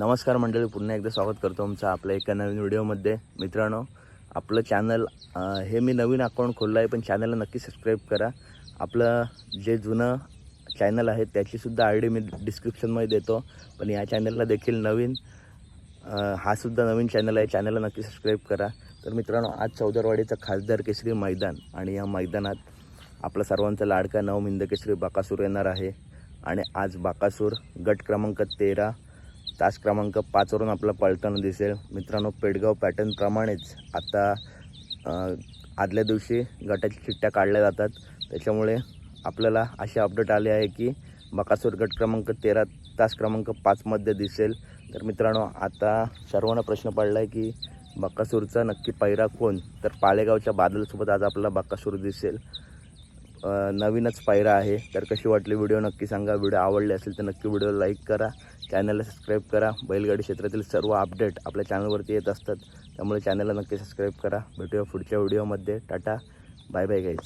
नमस्कार मंडळी पुन्हा एकदा स्वागत करतो तुमचं आपल्या एका नवीन व्हिडिओमध्ये. मित्रांनो आपलं चॅनल हे मी नवीन अकाउंट खोललं आहे पण चॅनलला नक्की सबस्क्राईब करा. आपलं जे जुनं चॅनल आहे त्याचीसुद्धा आय डी मी डिस्क्रिप्शनमध्ये देतो. पण या चॅनलला देखील नवीन हा सुद्धा नवीन चॅनल आहे चॅनलला नक्की सबस्क्राईब करा. तर मित्रांनो आज चौदरवाडीचं खासदार केसरी मैदान आणि या मैदानात आपला सर्वांचा लाडका नवमिंद केसरी बाकासूर येणार आहे. आणि आज बाकासूर गट क्रमांक तेरा तास क्रमांक पाचवरून आपला पळताना दिसेल. मित्रांनो पेडगाव पॅटर्नप्रमाणेच आता आदल्या दिवशी गटाच्या चिठ्ठ्या काढल्या जातात. त्याच्यामुळे आपल्याला असे अपडेट आले आहे की बकासूर गट क्रमांक तेरा तास क्रमांक पाचमध्ये दिसेल. तर मित्रांनो आता सर्वांना प्रश्न पडला आहे की बकासूरचा नक्की पैरा कोण? तर पालेगावच्या बादलसोबत आज आपला बकासूर दिसेल. नवीनच पायरा आहे. तर कशी वाटली व्हिडिओ नक्की सांगा. व्हिडिओ आवडले असेल तर नक्की व्हिडिओ लाईक करा. चॅनलला सबस्क्राईब करा. बैलगाडी क्षेत्रातील सर्व अपडेट आपल्या चॅनलवरती येत असतात. त्यामुळे चॅनलला नक्की सबस्क्राईब करा. भेटूया पुढच्या व्हिडिओमध्ये. टाटा. Bye bye guys